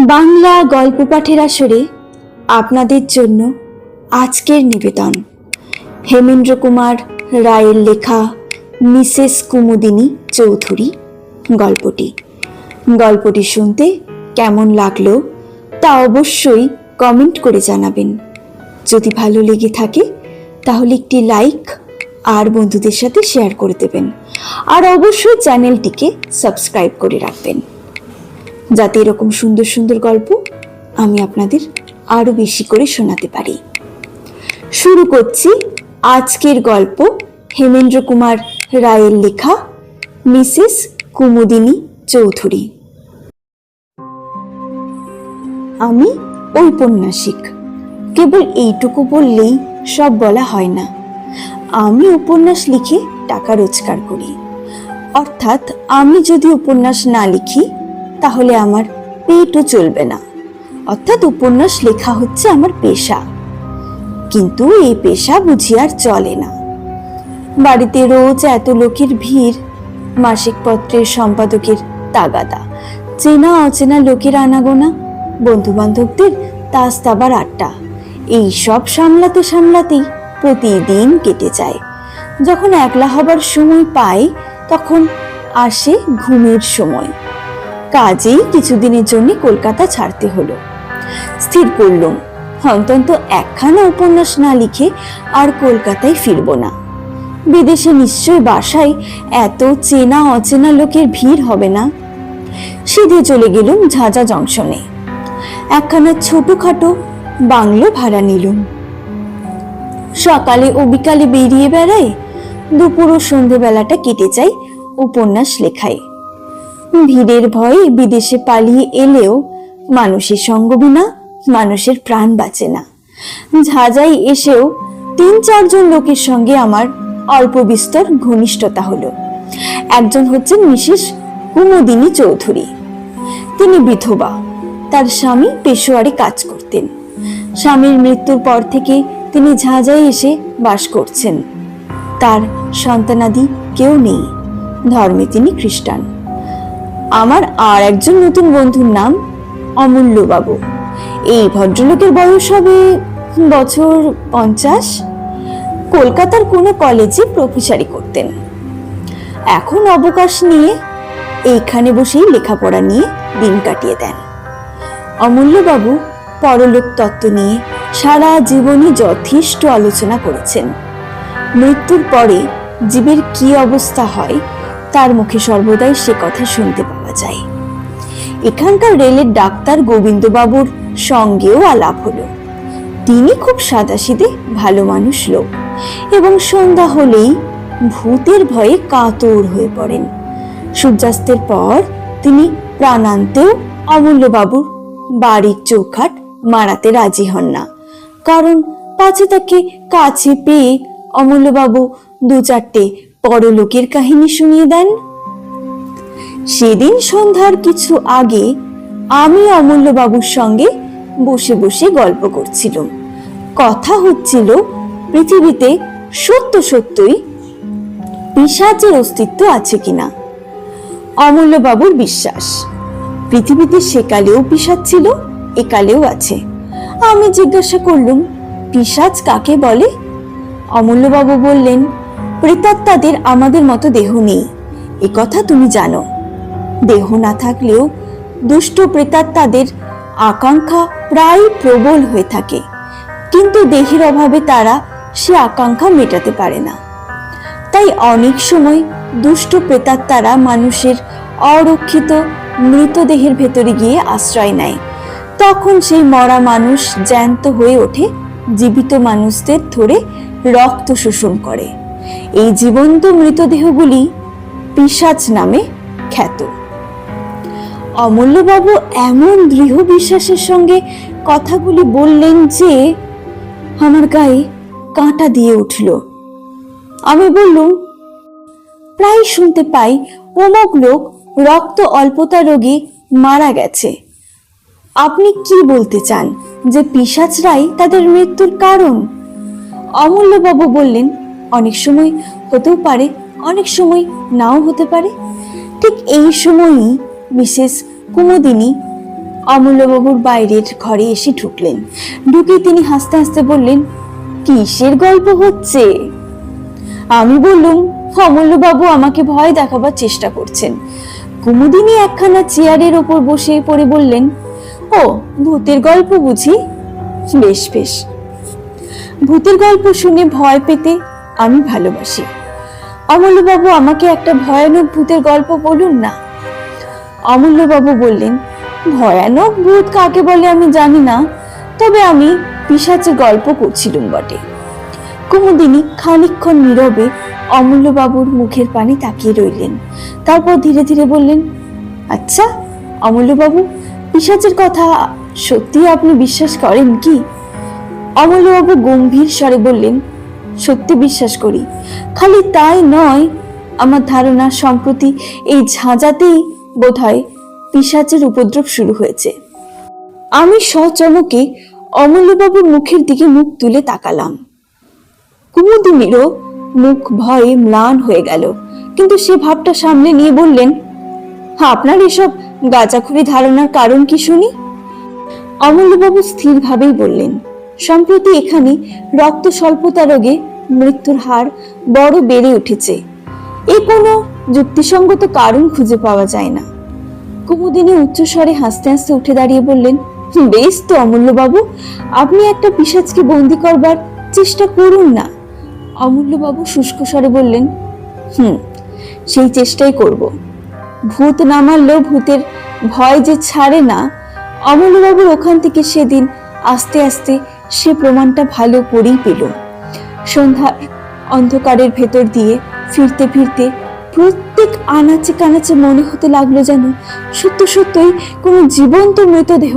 বাংলা গল্প পাঠের আসরে আপনাদের জন্য আজকের নিবেদন। হেমেন্দ্র কুমার রায়ের লেখা মিসেস কুমুদিনী চৌধুরী গল্পটি। গল্পটি শুনতে কেমন লাগল তা অবশ্যই কমেন্ট করে জানাবেন। যদি ভালো লেগে থাকে, তাহলে একটি লাইক আর বন্ধুদের সাথে শেয়ার করে দেবেন। আর অবশ্যই চ্যানেলটিকে সাবস্ক্রাইব করে রাখবেন। যাতে এরকম সুন্দর সুন্দর গল্প আমি আপনাদের আরও বেশি করে শোনাতে পারি। শুরু করছি আজকের গল্প হেমেন্দ্র কুমার রায়ের লেখা মিসেস কুমুদিনী চৌধুরী। আমি ঔপন্যাসিক। কেবল এইটুকু বললেই সব বলা হয় না। আমি উপন্যাস লিখে টাকা রোজগার করি। অর্থাৎ আমি যদি উপন্যাস না লিখি তাহলে আমার পেটও চলবে না। অর্থাৎ উপন্যাস লেখা হচ্ছে আমার পেশা। কিন্তু এই পেশা বুঝি আর চলে না। বাড়িতে রোজ এত লোকের ভিড়, মাসিক পত্রের সম্পাদকের তাগাদা, চেনা অচেনা লোকের আনাগোনা বন্ধু বান্ধবদের তাস তাবার আড্ডা, এই সব সামলাতে সামলাতেই প্রতিদিন কেটে যায়। যখন একলা হবার সময় পাই, তখন আসে ঘুমের সময়। কাজেই কিছুদিনের জন্য কলকাতা ছাড়তে হলো। স্থির করলুম, অন্তত একখানা উপন্যাস না লিখে আর কলকাতায় ফিরব না। বিদেশে নিশ্চয় বাসায় এত চেনা অচেনা লোকের ভিড় হবে না। সিধে চলে গেলুম ঝাঁঝা জংশনে। একখানা ছোটখাটো বাংলো ভাড়া নিলুম। সকালে ও বিকালে বেরিয়ে বেড়াই দুপুর ও সন্ধেবেলাটা কেটে যায় উপন্যাস লেখায়। ভিড়ের ভয়ে বিদেশে পালিয়ে এলেও মানুষের সঙ্গ বিনা মানুষের প্রাণ বাঁচে না। ঝাঁঝাই এসেও তিন চারজন লোকের সঙ্গে আমার অল্প বিস্তর ঘনিষ্ঠতা হলো। একজন হচ্ছেন মিসেস কুমুদিনী চৌধুরী। তিনি বিধবা। তার স্বামী পেশোয়ারে কাজ করতেন। স্বামীর মৃত্যুর পর থেকে তিনি ঝাঁঝাই এসে বাস করছেন। তার সন্তানাদি কেউ নেই। ধর্মে তিনি খ্রিস্টান। আমার আর একজন নতুন বন্ধুর নাম অমূল্য বাবু এই ভদ্রলোকের বয়স হবে বছর পঞ্চাশ। কলকাতার কোনো কলেজে প্রফেসারি করতেন। এখন অবকাশ নিয়ে এইখানে বসেই লেখাপড়া নিয়ে দিন কাটিয়ে দেন। অমূল্যবাবু পরলোক তত্ত্ব নিয়ে সারা জীবনই যথেষ্ট আলোচনা করেছেন। মৃত্যুর পরে জীবের কি অবস্থা হয়, তার মুখে সর্বদাই সে কথা শুনতে পাওয়া যায় এখানকার রেলের ডাক্তার গোবিন্দবাবুর সঙ্গেও আলাপ হলো। তিনি খুব সাদাসিদে ভালো মানুষ লোক এবং সন্ধ্যা হলেই ভূতের ভয়ে কাতর হয়ে পড়েন। সূর্যাস্তের পর তিনি প্রাণান্তেও অমূল্যবাবুর বাড়ির চৌখাট মারাতে রাজি হন না। কারণ পাছে তাকে কাছে পেয়ে অমূল্যবাবু দু চারটে পরলোকের কাহিনী শুনিয়ে দেন। সেদিন সন্ধ্যার কিছু আগে আমি অমূল্যবাবুর সঙ্গে বসে বসে গল্প করছিলাম। কথা হচ্ছিল, পৃথিবীতে সত্য সত্যই পিসাচের অস্তিত্ব আছে কিনা? অমূল্যবাবুর বিশ্বাস, পৃথিবীতে সেকালেও পিসাচ ছিল, একালেও আছে। আমি জিজ্ঞাসা করলুম, পিসাচ কাকে বলে? অমূল্যবাবু বললেন, প্রেতাত্মাদের আমাদের মতো দেহ নেই। এ কথা তুমি জানো। দেহ না থাকলেও দুষ্ট প্রেতাত্মাদের আকাঙ্ক্ষা প্রায় প্রবল হয়ে থাকে। কিন্তু দেহের অভাবে তারা সে আকাঙ্ক্ষা মেটাতে পারে না। তাই অনেক সময় দুষ্ট প্রেতাত্মারা মানুষের অরক্ষিত মৃতদেহের ভেতরে গিয়ে আশ্রয় নেয়। তখন সেই মরা মানুষ জ্যান্ত হয়ে ওঠে, জীবিত মানুষদের ধরে রক্ত শোষণ করে। এই জীবন্ত মৃতদেহগুলি পিসাচ নামে খ্যাত। অমূল্যবাবু এমন দৃঢ় বিশ্বাসের সঙ্গে কথাগুলি বললেন যে, আমার গায়ে কাঁটা দিয়ে উঠল। আমি বললুম, প্রায় শুনতে পাই অমুক লোক রক্ত অল্পতা রোগে মারা গেছে। আপনি কি বলতে চান যে পিসাচরাই তাদের মৃত্যুর কারণ? অমূল্যবাবু বললেন, অনেক সময় হতেও পারে, অনেক সময় নাও হতে পারে। ঠিক এই সময়ই মিসেস কুমুদিনী অমূল্যবাবুর বাইরের ঘরে এসে ঢুকলেন। ঢুকে তিনি হাসতে হাসতে বললেন, কিসের গল্প হচ্ছে? আমি বললুম, অমূল্যবাবু আমাকে ভয় দেখাবার চেষ্টা করছেন। কুমুদিনী একখানা চেয়ারের ওপর বসে পড়ে বললেন, ও, ভূতের গল্প বুঝি? বেশ বেশ। ভূতের গল্প শুনে ভয় পেতে আমি ভালোবাসি। অমূল্যবাবু আমাকে একটা ভয়ানক ভূতের গল্প বলুন না? অমূল্যবাবু বললেন, ভয়ানক ভূত কাকে বলে আমি জানি না, তবে আমি পিসাচের গল্প করছিলুম বটে। কুমুদিনী খানিকক্ষণ নীরবে অমূল্যবাবুর মুখের পানে তাকিয়ে রইলেন। তারপর ধীরে ধীরে বললেন আচ্ছা অমূল্যবাবু পিসাচের কথা সত্যি আপনি বিশ্বাস করেন কি? অমূল্যবাবু গম্ভীর স্বরে বললেন, সত্যি বিশ্বাস করি। খালি তাই নয়, আমার ধারণা সম্প্রতি এই ঝাঁঝাতেই বোধহয় পিসাচের উপদ্রব শুরু হয়েছে। আমি সচমকে অমূল্যবাবুর মুখের দিকে মুখ তুলে তাকালাম। কুমুদিনীরও মুখ ভয়ে ম্লান হয়ে গেল, কিন্তু সে ভাবটা সামনে নিয়ে বললেন আপনার এসব গাঁজাখুরি ধারণার কারণ কি শুনি? অমূল্যবাবু স্থিরভাবেই বললেন, সম্প্রতি এখানে রক্ত স্বল্পতা রোগে মৃত্যুর হার বড় বেড়ে উঠেছে। এ কোনো যুক্তিসঙ্গত কারণ খুঁজে পাওয়া যায় না। কুমুদিনী উচ্চস্বরে হাসতে হাসতে উঠে দাঁড়িয়ে বললেন, বেশ তো অমূল্যবাবু, আপনি একটা পিসাজকে বন্দি করবার চেষ্টা করুন না। অমূল্যবাবু শুষ্ক স্বরে বললেন, হুম, সেই চেষ্টাই করব। ভূত না ভূতের ভয় যে ছাড়ে না, অমূল্যবাবুর ওখান থেকে সেদিন আস্তে আস্তে সে প্রমাণটা ভালো করেই পেল সন্ধ্যার অন্ধকারের ভেতর দিয়ে ফিরতে ফিরতে প্রত্যেক আনাচে কানাচে মনে হতে লাগল যেন সত্য সত্যই কোনো জীবন্ত মৃতদেহ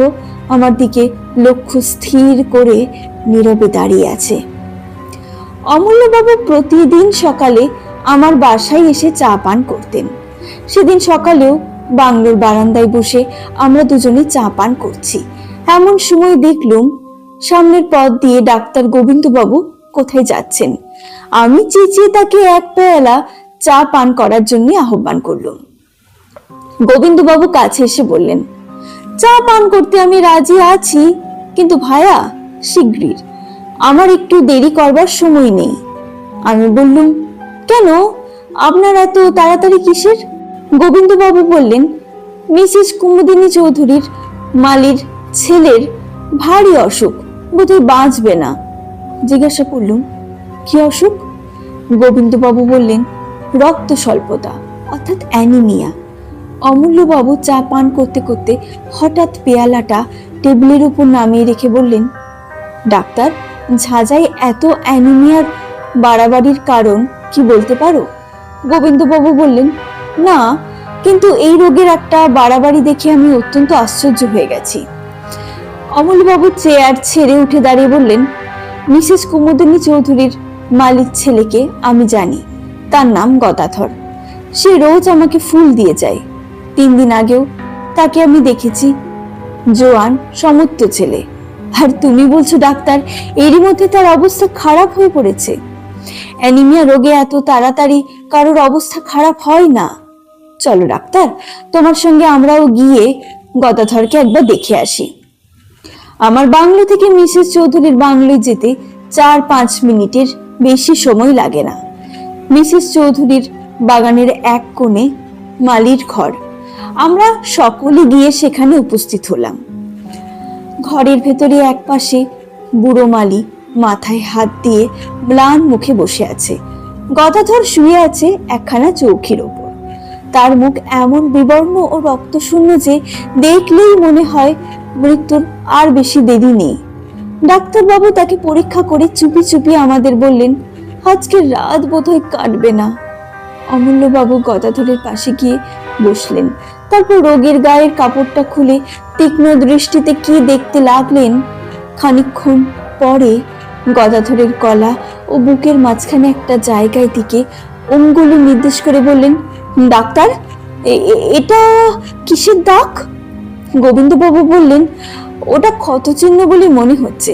আমার দিকে লক্ষ্য স্থির করে নীরবে দাঁড়িয়ে আছে। অমূল্যবাবু প্রতিদিন সকালে আমার বাসায় এসে চা পান করতেন। সেদিন সকালেও বাংলোর বারান্দায় বসে আমরা দুজনে চা পান করছি। এমন সময় দেখলুম সামনের পথ দিয়ে ডাক্তার গোবিন্দবাবু কোথায় যাচ্ছেন? আমি চেঁচিয়ে তাকে এক পেয়ালা চা পান করার জন্য আহ্বান করলুম। গোবিন্দবাবু কাছে এসে বললেন, চা পান করতে আমি রাজি আছি, কিন্তু ভায়া, শিগগির। আমার একটু দেরি করবার সময় নেই। আমি বললুম, কেন? আপনার এত তাড়াতাড়ি কিসের? গোবিন্দবাবু বললেন, মিসেস কুমুদিনী চৌধুরীর মালির ছেলের ভারী অসুখ, বোধহয় বাঁচবে না। জিজ্ঞাসা করলুম, কি অসুখ? গোবিন্দবাবু বললেন রক্ত স্বল্পতা, অর্থাৎ অ্যানিমিয়া। অমূল্যবাবু চা পান করতে করতে হঠাৎ পেয়ালাটা টেবিলের উপর নামিয়ে রেখে বললেন, ডাক্তার, ঝাঁঝাই এত অ্যানিমিয়ার বাড়াবাড়ির কারণ কি বলতে পারো? গোবিন্দবাবু বললেন, না, কিন্তু এই রোগের একটা বাড়াবাড়ি দেখে আমি অত্যন্ত আশ্চর্য হয়ে গেছি। অমূল্যবাবু চেয়ার ছেড়ে উঠে দাঁড়িয়ে বললেন, মিসেস কুমুদিনী চৌধুরীর মালিক ছেলেকে আমি জানি তার নাম গদাধর। সে রোজ আমাকে ফুল দিয়ে যায়। তিন দিন আগেও তাকে আমি দেখেছি। জোয়ান সমত্ব ছেলে। আর তুমি বলছো ডাক্তার, এরই মধ্যে তার অবস্থা খারাপ হয়ে পড়েছে। অ্যানিমিয়া রোগে এত তাড়াতাড়ি কারোর অবস্থা খারাপ হয় না। চলো ডাক্তার, তোমার সঙ্গে আমরাও গিয়ে গদাধরকে একবার দেখে আসি। আমার বাংলো থেকে মিসেস চৌধুরীর বাংলোয় যেতে চার পাঁচ মিনিটের বেশি সময় লাগে না। মিসেস চৌধুরীর বাগানের এক কোণে মালির ঘর। আমরা সকলে গিয়ে সেখানে উপস্থিত হলাম। ঘরের ভেতরে এক পাশে বুড়ো মালি মাথায় হাত দিয়ে ম্লান মুখে বসে আছে। গদাধর শুয়ে আছে একখানা চৌকির ওপর। তার মুখ এমন বিবর্ণ ও রক্তশূন্য যে দেখলেই মনে হয় মৃত্যুর আর বেশি দেরি নেই। ডাক্তারবাবু তাকে পরীক্ষা করে চুপি চুপি আমাদের বললেন আজকে রাত বোধহয় কাটবে না। অমূল্যবাবু গদাধরের পাশে গিয়ে বসলেন। তারপর রোগীর গায়ের কাপড়টা খুলে তীক্ষ্ণ দৃষ্টিতে কি দেখতে লাগলেন, খানিকক্ষণ পরে গদাধরের গলা ও বুকের মাঝখানে একটা জায়গায় দিকে অঙ্গুলি নির্দেশ করে বললেন, ডাক্তার এটা কিসের দাগ? গোবিন্দবাবু বললেন, ওটা ক্ষতচিহ্ন বলে মনে হচ্ছে।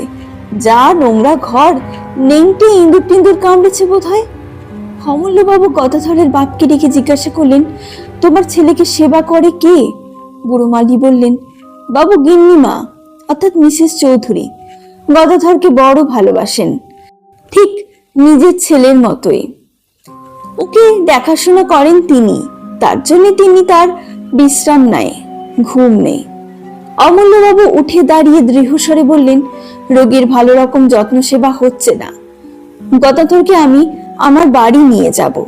যা নোংরা ঘর নেংটে ইঁদুর টিন্দুর কামড়েছে বোধ হয় অমূল্যবাবু গদাধরের বাপকে ডেকে জিজ্ঞাসা করলেন, তোমার ছেলেকে সেবা করে কে? বুড়ো মালি বললেন, বাবু গিন্নিমা, অর্থাৎ মিসেস চৌধুরী। গদাধরকে বড় ভালোবাসেন। ঠিক নিজের ছেলের মতোই। ওকে দেখাশোনা করেন তিনি, তার জন্য তিনি তার বিশ্রাম নেয়, ঘুম নেই অমূল্যবাবু উঠে দাঁড়িয়ে দৃঢ়স্বরে বললেন, রোগীর ভালো রকম যত্ন সেবা হচ্ছে না। গদাধরকে আমি আমার বাড়ি নিয়ে যাব।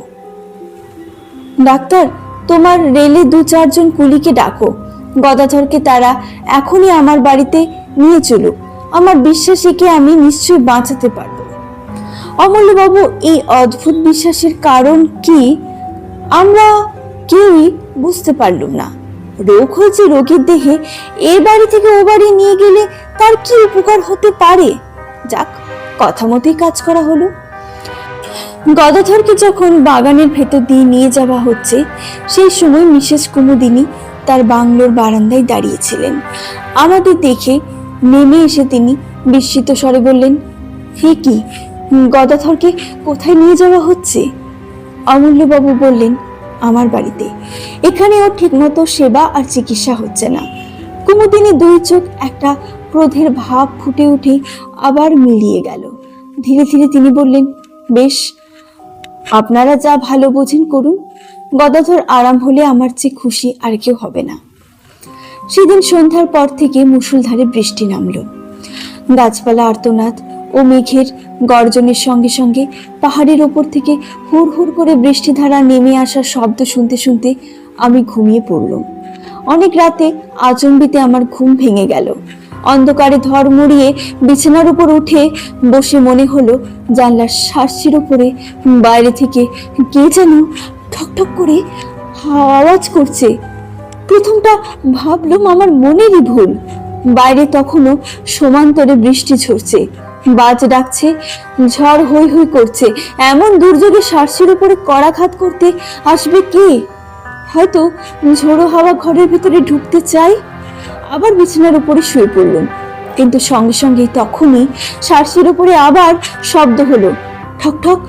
ডাক্তার, তোমার রেলে দু চারজন কুলিকে ডাকো। গদাধরকে তারা এখনই আমার বাড়িতে নিয়ে চলুক। আমার বিশ্বাস একে আমি নিশ্চয়ই বাঁচাতে পারব? অমূল্যবাবু, এই অদ্ভুত বিশ্বাসের কারণ কি? আমরা কেউই বুঝতে পারলুম না। রোগ হয়েছে রোগীর দেহে এ বাড়ি থেকে ও বাড়ি নিয়ে গেলে তার কি উপকার হতে পারে? যাক, কথা মতোই কাজ করা হলো। গদাধরকে যখন বাগানের ভেতর দিয়ে নিয়ে যাওয়া হচ্ছে, সেই সময় মিসেস কুমুদিনী তার বাংলোর বারান্দায় দাঁড়িয়েছিলেন। আমাদের দেখে নেমে এসে তিনি বিস্মিত স্বরে বললেন হে কি? গদাধরকে কোথায় নিয়ে যাওয়া হচ্ছে? অমূল্যবাবু বললেন আমার বাড়িতে। এখানে ওর ঠিকমতো সেবা আর চিকিৎসা হচ্ছে না। কুমুদিনী দুই চোখ একটা ক্রোধের ভাব ফুটে উঠে আবার মিলিয়ে গেল। ধীরে ধীরে তিনি বললেন, বেশ, আপনারা যা ভালো বোঝেন করুন। গদাধর আরাম হলে আমার চেয়ে খুশি আর কেউ হবে না। সেদিন সন্ধ্যার পর থেকে মুষলধারে বৃষ্টি নামলো। গাছপালা আর্তনাদ ও মেঘের গর্জনের সঙ্গে সঙ্গে পাহাড়ের ওপর থেকে হুড় হুড় করে বৃষ্টিধারা নেমে আসার শব্দ শুনতে শুনতে আমি ঘুমিয়ে পড়লাম। অনেক রাতে আচম্বিতে আমার ঘুম ভেঙে গেল। অন্ধকারে ধর মুড়িয়ে বিছানার উপর উঠে বসে মনে হলো জানলার শার্সির উপরে বাইরে থেকে কে যেন ঠকঠক করে আওয়াজ করছে। প্রথমটা ভাবলাম আমার মনেরই ভুল। বাইরে তখনও সমান্তরে বৃষ্টি ঝরছে। বাজ ডাকছে, ঝড় হই হই করছে। এমন দুর্যোগে সার্সির উপরে করাঘাত করতে আসবে কে? হয়তো ঝোড়ো হাওয়া ঘরের ভিতরে ঢুকতে চাই আবার বিছানার উপরে শুয়ে পড়লাম। কিন্তু সঙ্গে সঙ্গে তখনই সার্সির উপরে আবার শব্দ হলো, ঠক ঠক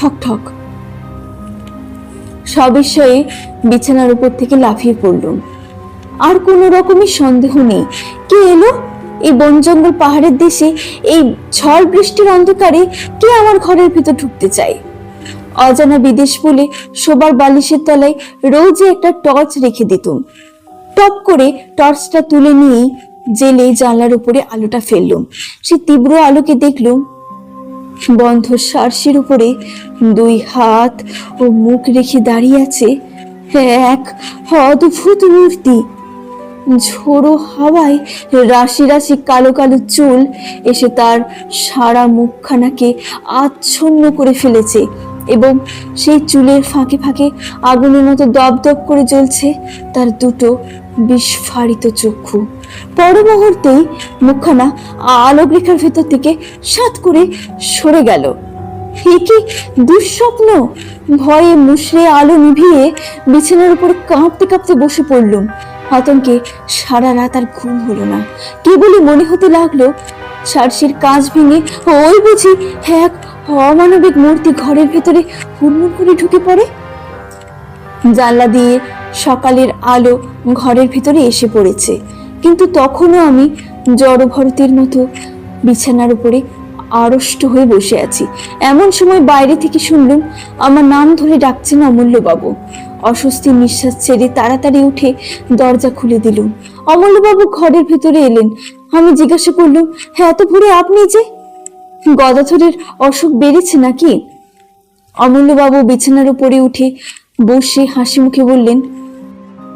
ঠক ঠক। সবিষয়ে বিছানার উপর থেকে লাফিয়ে পড়লুম। আর কোনো রকমের সন্দেহ নেই। কে এলো? এই বন জঙ্গল পাহাড়ের দেশে এই ঝড় বৃষ্টির অন্ধকারে কে আমার ঘরের ভিতর ঢুকতে চায়? অজানা বিদেশ বলে শোবার বালিশের তলায় রোজই একটা টর্চ রেখে দিতুম। টপ করে টর্চটা তুলে নিয়েই জেলে জানলার উপরে আলোটা ফেললুম। সে তীব্র আলোকে দেখলুম বন্ধ সার্সির উপরে দুই হাত ও মুখ রেখে দাঁড়িয়ে আছে এক অদ্ভুত মূর্তি। ঝোড়ো হাওয়ায় রাশি রাশি কালো কালো চুল এসে তার সারা মুখখানাকে আচ্ছন্ন করে ফেলেছে এবং সেই চুলের ফাঁকে ফাঁকে আগুনের মতো দপদপ করে জ্বলছে তার দুটো বিস্ফারিত চক্ষু। পর মুহূর্তেই মুখখানা আলোক রেখার ভেতর থেকে সাত করে সরে গেল। কি দুঃস্বপ্ন? ভয়ে মুশড়ে আলো নিভিয়ে বিছানার উপর কাঁপতে কাঁপতে বসে পড়লুম। আতঙ্কে সারা রাত আর ঘুম হলো না। কেবলই মনে হতে লাগল সার্সির কাজ ভেঙে ওই বুঝি এক অমানবিক মূর্তি ঘরের ভেতরে হুড়মুড় করে ঢুকে পড়ে। জানলা দিয়ে সকালের আলো ঘরের ভিতরে এসে পড়েছে। কিন্তু তখনও আমি জড়ভরতের মতো বিছানার উপরে আড়ষ্ট হয়ে বসে আছি। এমন সময় বাইরে থেকে শুনলুম, আমার নাম ধরে ডাকছেন অমূল্যবাবু। অস্বস্তি নিঃশ্বাস ছেড়ে তাড়াতাড়ি উঠে দরজা খুলে দিলুম। অমূল্যবাবু ঘরের ভিতরে এলেন। আমি জিজ্ঞাসা করলুম হ্যাঁ এত ভোরে আপনি যে? গদাধরের অসুখ বেড়েছে নাকি? অমূল্যবাবু বিছানার উপরে উঠে বসে হাসি মুখে বললেন,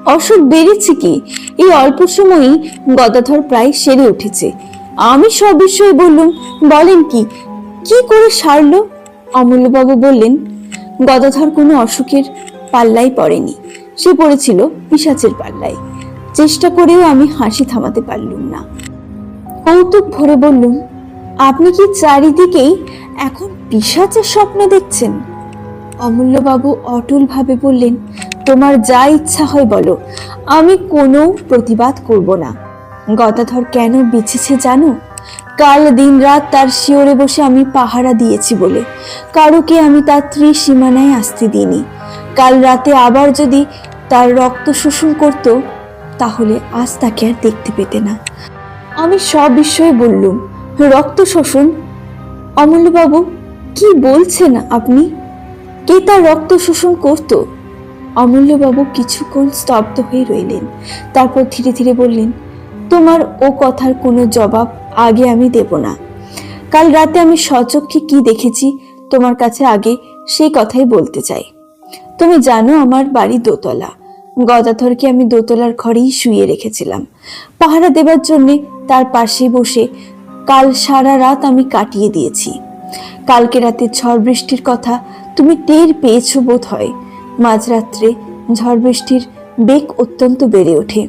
অসুখ বেড়েছে কি? এই অল্প সময়ই গদাধর প্রায় সেরে উঠেছে। আমি সব বিষয়ে বললুম, বলেন কি? কি করে সারলো? অমূল্যবাবু বললেন, গদাধর কোনো অসুখের পাল্লাই পড়েনি। সে পড়েছিল পিসাচের পাল্লায়। চেষ্টা করেও আমি হাসি থামাতে পারলুম না। কৌতুক ভরে বললুম, আপনি কি চারিদিকেই এখন পিসাচের স্বপ্ন দেখছেন? অমূল্যবাবু অটল ভাবে বললেন, তোমার যা ইচ্ছা হয় বলো। আমি কোনো প্রতিবাদ করব না। গদাধর কেন বেঁচেছে জানো? কাল দিন রাত তার শিওরে বসে আমি পাহারা দিয়েছি বলে। কারোকে আমি তার ত্রিসীমানায় আসতে দিইনি। কাল রাতে আবার যদি তার রক্ত শোষণ করত, তাহলে আজ তাকে আর দেখতে পেতে না। আমি সব বিষয়ে বললুম, রক্ত শোষণ? অমূল্যবাবু কি বলছেন আপনি? কে তার রক্ত শোষণ করতো? অমূল্যবাবু কিছুক্ষণ স্তব্ধ হয়ে রইলেন। তারপর ধীরে ধীরে বললেন, তোমার ও কথার কোনো জবাব আগে আমি দেব না। কাল রাতে আমি সচক্ষে কি দেখেছি, তোমার কাছে আগে সেই কথাই বলতে চাই। তুমি জানো আমার বাড়ি দোতলা। গদাধরকে আমি দোতলার ঘরেই শুয়ে রেখেছিলাম। পাহারা দেবার জন্যে তার পাশে বসে কাল সারা রাত আমি কাটিয়ে দিয়েছি। কালকে রাতে ঝড় বৃষ্টির কথা তুমি টের পেয়েছ বোধ হয় মাঝরাত্রে ঝড় বৃষ্টির বেগ অত্যন্ত বেড়ে ওঠে।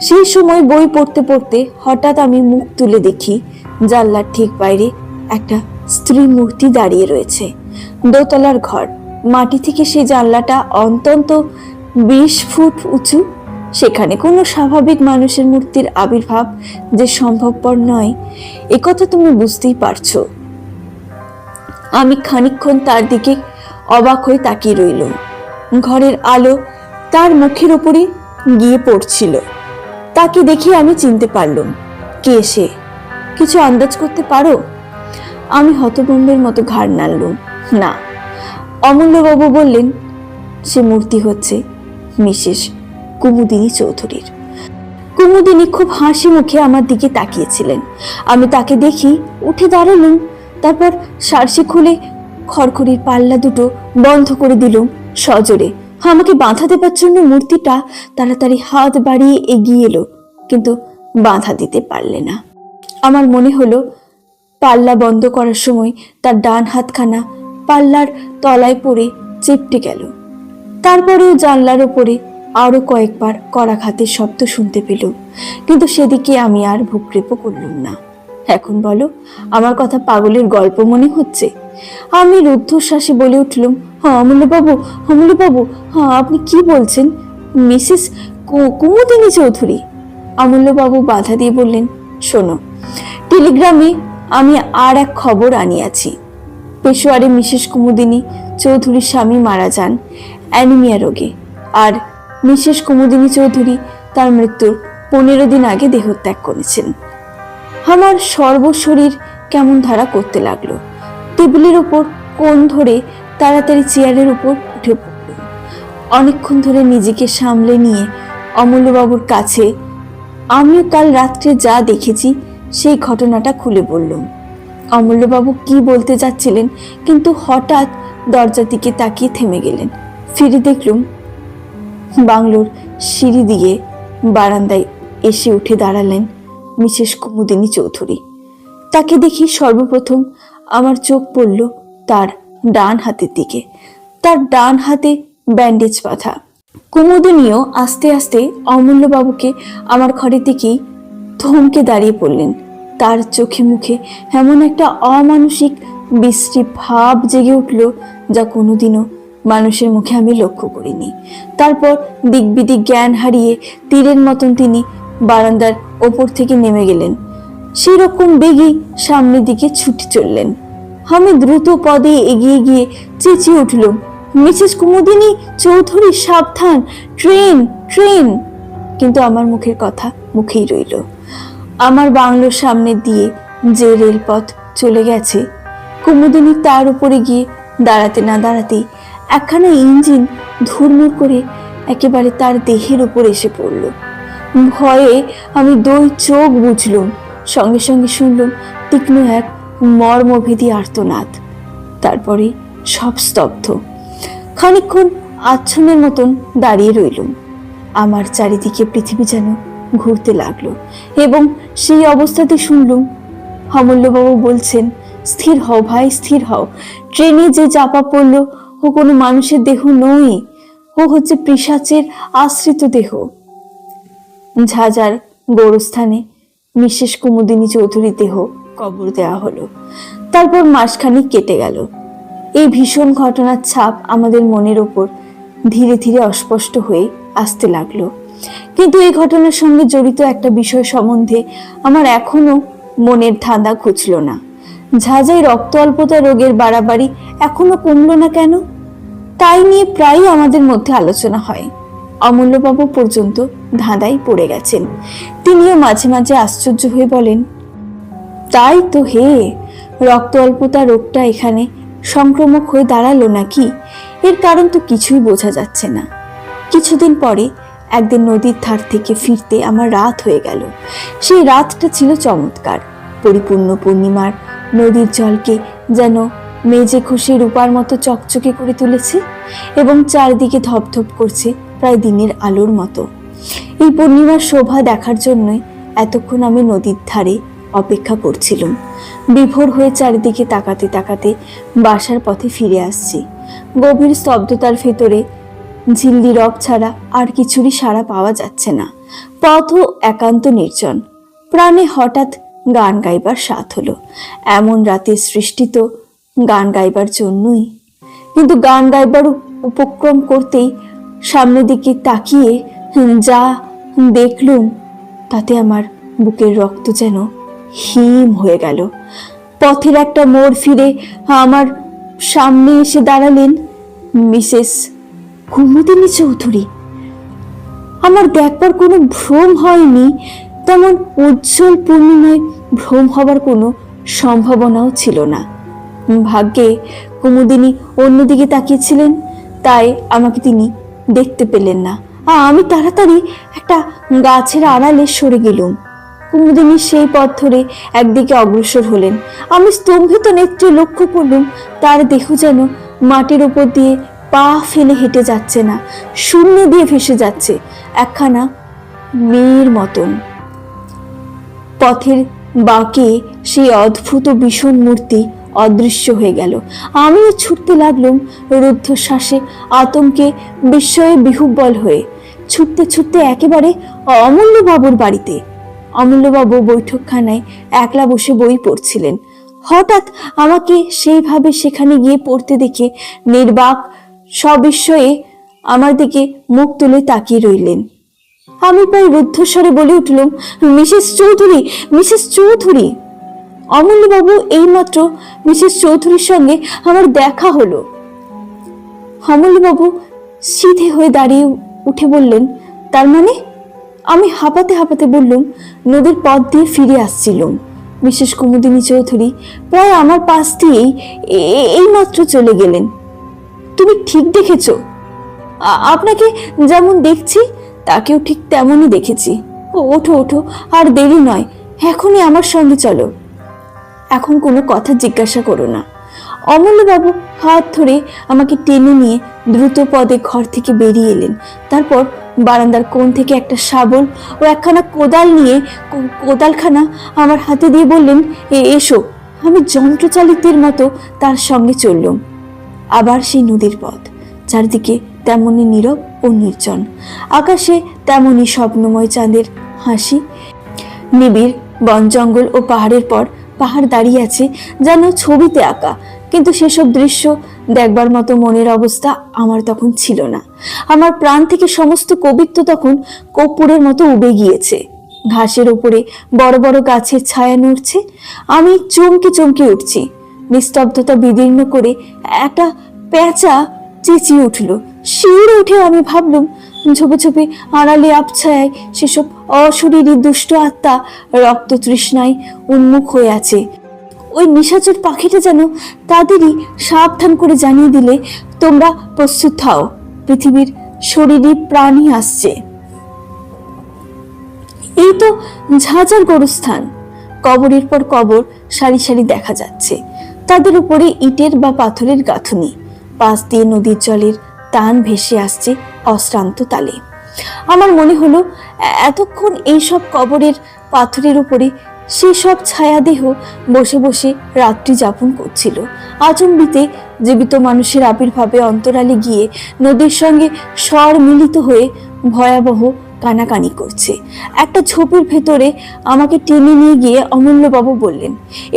সেই সময় বই পড়তে পড়তে হঠাৎ আমি মুখ তুলে দেখি জানলার ঠিক বাইরে একটা স্ত্রী মূর্তি দাঁড়িয়ে রয়েছে। দোতলার ঘর। মাটি থেকে সেই জানলাটা অন্তত বিশ ফুট উঁচু। সেখানে কোনো স্বাভাবিক মানুষের মূর্তির আবির্ভাব যে সম্ভবপর নয় একথা তুমি বুঝতেই পারছ। আমি খানিকক্ষণ তার দিকে অবাক হয়ে তাকিয়ে রইলুম। ঘরের আলো তার মুখের ওপরে গিয়ে পড়ছিল। তাকে দেখে আমি চিনতে পারলুম, কে সে? কিছু আন্দাজ করতে পারো? আমি হতভম্বের মতো ঘাড় নাড়লুম। না অমূল্যবাবু বললেন, সে মূর্তি হচ্ছে মিসেস কুমুদিনী চৌধুরীর। কুমুদিনী খুব হাসি মুখে আমার দিকে তাকিয়েছিলেন। আমি তাকে দেখি উঠে দাঁড়ালুম, তারপর সারসি খুলে খড়খড়ির পাল্লা দুটো বন্ধ করে দিলুম সজোরে। আমাকে বাঁধা দেবার জন্য মূর্তিটা তাড়াতাড়ি হাত বাড়িয়ে এগিয়ে এলো, কিন্তু বাঁধা দিতে পারলে না। আমার মনে হলো, পাল্লা বন্ধ করার সময় তার ডান হাতখানা পাল্লার তলায় পড়ে চেপটে গেল। তারপরেও জানলার ওপরে আরও কয়েকবার কড়া খাতের শব্দ শুনতে পেলুম কিন্তু সেদিকে আমি আর ভূকৃপও করলুম না। এখন বলো, আমার কথা পাগলের গল্প মনে হচ্ছে? আমি রুদ্ধশ্বাসে বলে উঠলুম হ্যাঁ অমূল্যবাবু অমূল্যবাবু হ্যাঁ আপনি কি বলছেন? মিসেস কুমুদিনী চৌধুরী? অমূল্যবাবু বাধা দিয়ে বললেন, শোনো, টেলিগ্রামে আমি আর এক খবর আনিয়াছি। পেশোয়ারে মিসেস কুমুদিনী চৌধুরীর স্বামী মারা যান, অ্যানিমিয়া রোগে। আর মিসেস কুমুদিনী চৌধুরী তার মৃত্যুর পনেরো দিন আগে দেহত্যাগ করেছেন। আমার সর্বশরীর কেমন ধারা করতে লাগল। টেবিলের উপর কোন ধরে তাড়াতাড়ি চেয়ারের উপর উঠে পড়ল অনেকক্ষণ ধরে নিজেকে সামলে নিয়ে অমূল্যবাবুর কাছে, আমিও কাল রাত্রে যা দেখেছি, সেই ঘটনাটা খুলে বললুম। অমূল্যবাবু কি বলতে যাচ্ছিলেন, কিন্তু হঠাৎ দরজার দিকে তাকিয়ে থেমে গেলেন। ফিরে দেখলুম বাংলোর সিঁড়ি দিয়ে বারান্দায় এসে উঠে দাঁড়ালেন মিসেস কুমুদিনী চৌধুরী। তাকে দেখি সর্বপ্রথম আমার চোখ পড়ল তার ডান হাতের দিকে। তার ডান হাতে ব্যান্ডেজ বাঁধা। কুমুদিনীও আস্তে আস্তে অমূল্যবাবুকে আমার ঘরের দিকেই থমকে দাঁড়িয়ে পড়লেন। তার চোখে মুখে এমন একটা অমানসিক, বিশ্রী ভাব জেগে উঠল যা কোনোদিনও মানুষের মুখে আমি লক্ষ্য করিনি। তারপর দিকবিদিক জ্ঞান হারিয়ে তীরের মতন তিনি বারান্দার ওপর থেকে নেমে গেলেন। সেরকম বেগে সামনের দিকে ছুটে চললেন। আমি দ্রুত পদে এগিয়ে গিয়ে চেঁচিয়ে উঠলুম, মিসেস কুমুদিনী চৌধুরী, সাবধান, ট্রেন ট্রেন! কিন্তু আমার মুখের কথা মুখেই রইল। আমার বাংলোর সামনে দিয়ে যে রেলপথ চলে গেছে, কুমুদিনী তার উপরে গিয়ে দাঁড়াতে না দাঁড়াতেই একখানা ইঞ্জিন ধুরমুর করে একেবারে তার দেহের উপর এসে পড়ল। ভয়ে আমি দুই চোখ বুঝলুম, সঙ্গে সঙ্গে শুনলুম তীক্ষ্ণ এক মর্মভেদী আর্তনাদ। তারপরে সব স্তব্ধ। খানিকক্ষণ আচ্ছন্নের মতন দাঁড়িয়ে রইলুম। আমার চারিদিকে পৃথিবী যেন ঘুরতে লাগল এবং সেই অবস্থাতে শুনলুম, অমূল্যবাবু বলছেন, স্থির হও ভাই, স্থির হও। ট্রেনে যে চাপা পড়ল, ও কোনো মানুষের দেহ নয়। ও হচ্ছে পিসাচের আশ্রিত দেহ। ঝাঁঝার গোরস্থানে মিসেস কুমুদিনী চৌধুরী দেহ কবর দেওয়া হলো। তারপর মাসখানিক কেটে গেল। এই ভীষণ ঘটনার ছাপ আমাদের মনের ওপর ধীরে ধীরে অস্পষ্ট হয়ে আসতে লাগল। কিন্তু এই ঘটনার সঙ্গে জড়িত একটা বিষয় সম্বন্ধে আমার এখনও মনের ধাঁধা খুঁজল না। ঝাঁঝাই রক্ত অল্পতা রোগের বাড়াবাড়ি এখনও কমলো না কেন? তাই নিয়ে প্রায়ই আমাদের মধ্যে আলোচনা হয়। অমূল্যবাবু পর্যন্ত ধাঁধায় পড়ে গেছেন। তিনিও মাঝে মাঝে আশ্চর্য হয়ে বলেন, তাই তো হে, রক্ত অল্পতা রোগটা এখানে সংক্রমক হয়ে দাঁড়াল নাকি? এর কারণ তো কিছুই বোঝা যাচ্ছে না। কিছুদিন পরে একদিন নদীর ধার থেকে ফিরতে আমার রাত হয়ে গেল। সেই রাতটা ছিল চমৎকার। পরিপূর্ণ পূর্ণিমার নদীর জলকে যেন মেজে খুশি রূপার মতো চকচকে করে তুলেছে এবং চারিদিকে ধপধপ করছে প্রায় দিনের আলোর মতো। এই পূর্ণিমার শোভা দেখার জন্যই এতক্ষণ আমি নদীর ধারে অপেক্ষা করছিলাম। বিভোর হয়ে চারিদিকে তাকাতে তাকাতে বাসার পথে ফিরে আসছি। গভীর স্তব্ধতার ভেতরে ঝিল্লি রব ছাড়া আর কিছুরই সাড়া পাওয়া যাচ্ছে না। পথও একান্ত নির্জন। প্রাণে হঠাৎ গান গাইবার স্বাদ হলো। এমন রাতে সৃষ্টি তো গান গাইবার জন্যই। কিন্তু গান গাইবার উপক্রম করতেই সামনের দিকে তাকিয়ে যা দেখলুম, তাতে আমার বুকের রক্ত যেন হিম হয়ে গেল। পথের একটা মোড় ফিরে আমার সামনে এসে দাঁড়ালেন মিসেস কুমুদিনী চৌধুরী আমার দেখবার কোনো ভ্রম হয়নি, তেমন উজ্জ্বল পূর্ণিমায় ভ্রম হবার কোনো সম্ভাবনাও ছিল না। ভাগ্যে কুমুদিনী অন্যদিকে তাকিয়েছিলেন, তাই আমাকে তিনি দেখতে পেলেন না। আমি তাড়াতাড়ি একটা গাছের আড়ালে সরে গেলুম। কুমুদিনী সেই পথ ধরে একদিকে অগ্রসর হলেন। আমি স্তম্ভিত নেত্রে লক্ষ্য করলুম, তার দেহ যেন মাটির ওপর দিয়ে পা ফেলে হেঁটে যাচ্ছে না, শূন্য দিয়ে ভেসে যাচ্ছে, একখানা মেয়ের মতন। পথের বাঁকে সেই অদ্ভুত ভীষণ মূর্তি অদৃশ্য হয়ে গেল। আমিও ছুটতে লাগলুম রুদ্ধশ্বাসে, আতঙ্কে, বিস্ময়ে বিহুব্বল হয়ে। ছুটতে ছুটতে একেবারে অমূল্যবাবুর বাড়িতে। অমূল্যবাবু বৈঠকখানায় একলা বসে বই পড়ছিলেন। হঠাৎ আমাকে সেইভাবে সেখানে গিয়ে পড়তে দেখে নির্বাক সবিস্ময়ে আমার দিকে মুখ তুলে তাকিয়ে রইলেন। আমি প্রায় রুদ্ধস্বরে বলে উঠলাম, মিসেস চৌধুরী মিসেস চৌধুরী! অমূল্যবাবু এইমাত্র মিসেস চৌধুরীর সঙ্গে আমার দেখা হলো। অমূল্যবাবু সিধে হয়ে দাঁড়িয়ে উঠে বললেন, তার মানে? আমি হাঁপাতে হাঁপাতে বললুম, নদীর পথ দিয়ে ফিরে আসছিলুম, মিসেস কুমুদিনী চৌধুরী। প্রায় আমার পাশ দিয়েই এইমাত্র চলে গেলেন। তুমি ঠিক দেখেছ। আপনাকে যেমন দেখছি, তাকেও ঠিক তেমনই দেখেছি। ওঠো ওঠো, আর দেরি নয়, এখনই আমার সঙ্গে চলো। এখন কোনো কথা জিজ্ঞাসা করো না। অমূল্যবাবু হাত ধরে আমাকে টেনে নিয়ে দ্রুত পদে ঘর থেকে বেরিয়ে এলেন। তারপর বারান্দার কোণ থেকে একটা শাবল ও একখানা কোদাল নিয়ে কোদালখানা আমার হাতে দিয়ে বললেন, এ এসো। আমি যন্ত্রচালিতের মতো তার সঙ্গে চললুম। আবার সেই নদীর পথ। চারদিকে তেমনি নীরব ও নির্জন। আকাশে তেমনি স্বপ্নময় চাঁদের হাসি। নিবিড় বন জঙ্গল ও পাহাড়ের পর পাহাড় দাঁড়িয়ে আছে যেন ছবিতে আঁকা। কিন্তু সেসব দৃশ্য দেখবার মতো মনের অবস্থা আমার তখন ছিল না। আমার প্রাণ থেকে সমস্ত কবিত্ব তখন কর্পূরের মতো উবে গিয়েছে। ঘাসের উপরে বড় বড় গাছের ছায়া নড়ছে। আমি চমকে চমকে উঠছি। নিস্তব্ধতা বিদীর্ণ করে একটা পেঁচা চেঁচিয়ে উঠল। শিউরে উঠে আমি ভাবলুম ঝোপে ঝোপে আড়ালে আবছায় সেসব অশরীরী দুষ্ট আত্মা রক্ত তৃষ্ণায় উন্মুখ হয়ে আছে। ওই নিশাচর পাখিটা যেন তাদেরই সাবধান করে জানিয়ে দিলে, তোমরা প্রস্তুত থাও, পৃথিবীর শরীরী প্রাণী আসছে। এই তো ঝাঁঝার গরুস্থান। কবরের পর কবর সারি সারি দেখা যাচ্ছে। তাদের উপরে ইটের বা পাথরের গাঁথুনি। পাশ দিয়ে নদীর জলের টান ভেসে আসছে অশ্রান্ত তালে। আমার মনে হলো এতক্ষণ এইসব কবরের পাথরের উপরে সেসব ছায়াদেহ বসে বসে রাত্রি যাপন করছিল। আচম্বিতে জীবিত মানুষের আবির্ভাবে অন্তরালে গিয়ে নদীর সঙ্গে স্বর মিলিত হয়ে ভয়াবহ কানাকানি করছে। একটা ঝোপের ভেতরে আমাকে টেনে নিয়ে গিয়ে অমূল্যবাবু বললেন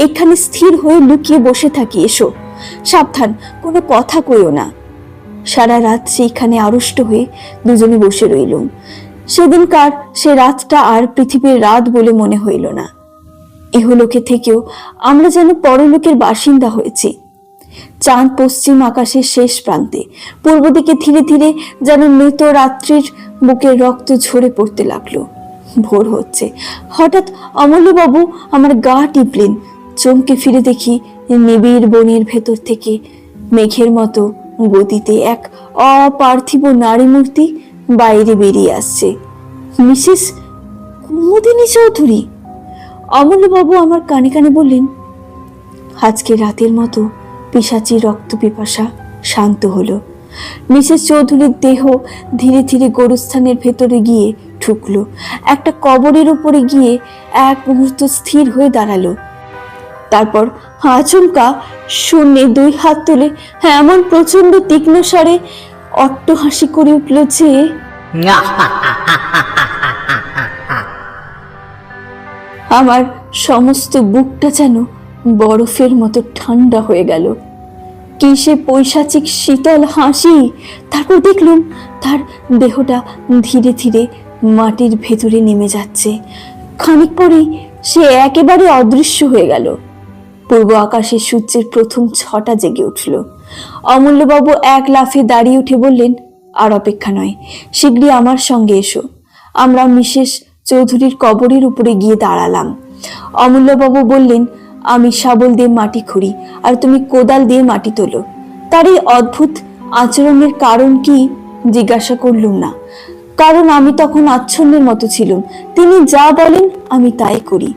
এখানে স্থির হয়ে লুকিয়ে বসে থাকি, এসো। সাবধান, কোনো কথা কইও না। সারা রাত সেইখানে আড়ষ্ট হয়ে দুজনে বসে রইলুম। সেদিনকার সে রাতটা আর পৃথিবীর রাত বলে মনে হইল না। ইহলোকে থেকেও আমরা যেন পরলোকের বাসিন্দা হয়েছি। চাঁদ পশ্চিম আকাশের শেষ প্রান্তে পূর্ব দিকে ধীরে ধীরে যেন মৃত রাত্রির বুকের রক্ত ঝরে পড়তে লাগল। ভোর হচ্ছে। হঠাৎ অমূল্যবাবু আমার গা টিপলেন। চমকে ফিরে দেখি নিবিড় বনের ভেতর থেকে মেঘের মতো গতিতে এক অপার্থিব নারী মূর্তি বাইরে বেরিয়ে আসছে। মিসেস কুমুদিনী চৌধুরী? অমূল্যবাবু আমার কানে কানে বললেন, আজকে রাতের মতো পিসাচি রক্ত পিপাসা শান্ত হলো। মিসেস চৌধুরীর দেহ ধীরে ধীরে গরুস্থানের ভেতরে গিয়ে ঢুকলো। একটা কবরের উপরে গিয়ে এক মুহূর্ত স্থির হয়ে দাঁড়াল। তারপর আচমকা শূন্যে দুই হাত তুলে এমন প্রচণ্ড তীক্ষ্ণ স্বরে অট্ট হাসি করে উঠল যে, আমার সমস্ত বুকটা যেন বরফের মতো ঠান্ডা হয়ে গেল। কি সে পৈশাচিক শীতল হাসি? তারপর দেখলুম তার দেহটা ধীরে ধীরে মাটির ভেতরে নেমে যাচ্ছে। খানিক পরেই সে একেবারে অদৃশ্য হয়ে গেল। পূর্ব আকাশে সূর্যের প্রথম ছটা জেগে উঠল। অমূল্যবাবু এক লাফে দাঁড়িয়ে উঠে বললেন, আর অপেক্ষা নয়, শীঘ্রই আমার সঙ্গে এসো। আমরা মিসেস চৌধুরীর কবরের উপরে গিয়ে দাঁড়ালাম। অমূল্যবাবু বললেন আমি শাবল দিয়ে মাটি খুঁড়ি আর তুমি কোদাল দিয়ে মাটি তোলো। তার এই অদ্ভুত আচরণের কারণ কি জিজ্ঞাসা করলুম না। কারণ আমি তখন আচ্ছন্নের মতো ছিলাম। তিনি যা বলেন আমি তাই করি।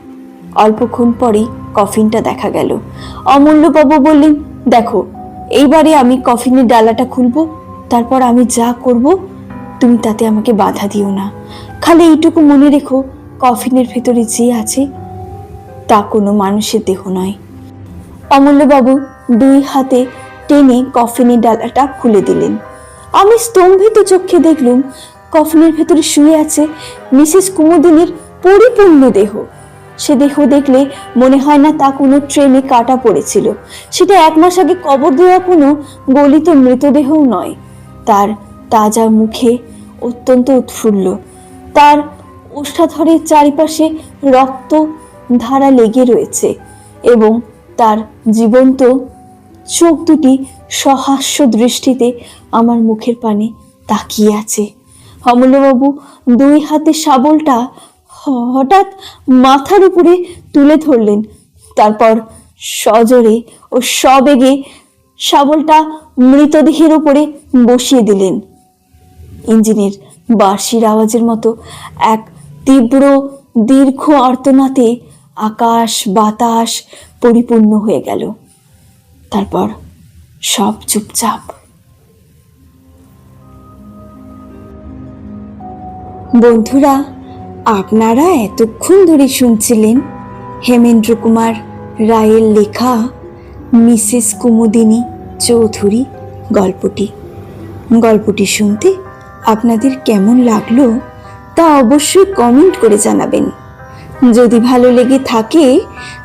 অল্পক্ষণ পরেই কফিনটা দেখা গেল। অমূল্যবাবু বললেন, দেখো, এইবারে আমি কফিনের ডালাটা খুলবো, তারপর আমি যা করব, তুমি তাতে আমাকে বাধা দিও না। খালি এইটুকু মনে রেখো, কফিনের ভেতরে যে আছে তা কোনো মানুষের দেহ নয়। অমূল্যবাবু দুই হাতে টেনে কফিনের ডালাটা খুলে দিলেন। আমি স্তম্ভিত চোখে দেখলুম কফিনের ভেতরে শুয়ে আছে মিসেস কুমুদিনীর পরিপূর্ণ দেহ। সে দেহ দেখলে মনে হয় না তা কোনো ট্রেনে কাটা পড়েছিল। সেটা এক মাস আগে কবর দেওয়া কোনো গলিত মৃতদেহও নয়। তার তাজা মুখে অত্যন্ত উৎফুল্ল। তার ওষ্ঠাধরের চারিপাশে রক্ত ধারা লেগে রয়েছে এবং তার জীবন্ত চোখ দুটি সহাস্য দৃষ্টিতে আমার মুখের পানে তাকিয়ে আছে। অমূল্যবাবু, দুই হাতে শাবলটা হঠাৎ মাথার উপরে তুলে ধরলেন। তারপর সজোরে ও সবেগে শাবলটা মৃতদেহের উপরে বসিয়ে দিলেন। ইঞ্জিনের বাঁশির আওয়াজের মতো এক তীব্র দীর্ঘ আর্তনাতে আকাশ, বাতাস পরিপূর্ণ হয়ে গেল। তারপর সব চুপচাপ। বন্ধুরা, আপনারা এতক্ষণ ধরে শুনছিলেন হেমেন্দ্র কুমার রায়ের লেখা মিসেস কুমুদিনী চৌধুরী গল্পটি। গল্পটি শুনতে আপনাদের কেমন লাগল তা অবশ্যই কমেন্ট করে জানাবেন। যদি ভালো লেগে থাকে,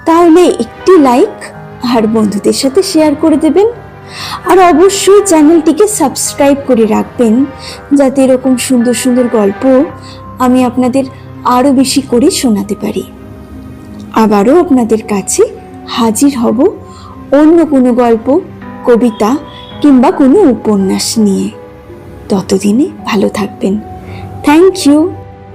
তাহলে একটি লাইক আর বন্ধুদের সাথে শেয়ার করে দেবেন। আর অবশ্যই চ্যানেলটিকে সাবস্ক্রাইব করে রাখবেন, যাতে এরকম সুন্দর সুন্দর গল্প আমি আপনাদের আরও বেশি করে শোনাতে পারি। আবারও আপনাদের কাছে হাজির হব অন্য কোনো গল্প, কবিতা কিংবা কোনো উপন্যাস নিয়ে। ততদিনে ভালো থাকবেন। Thank you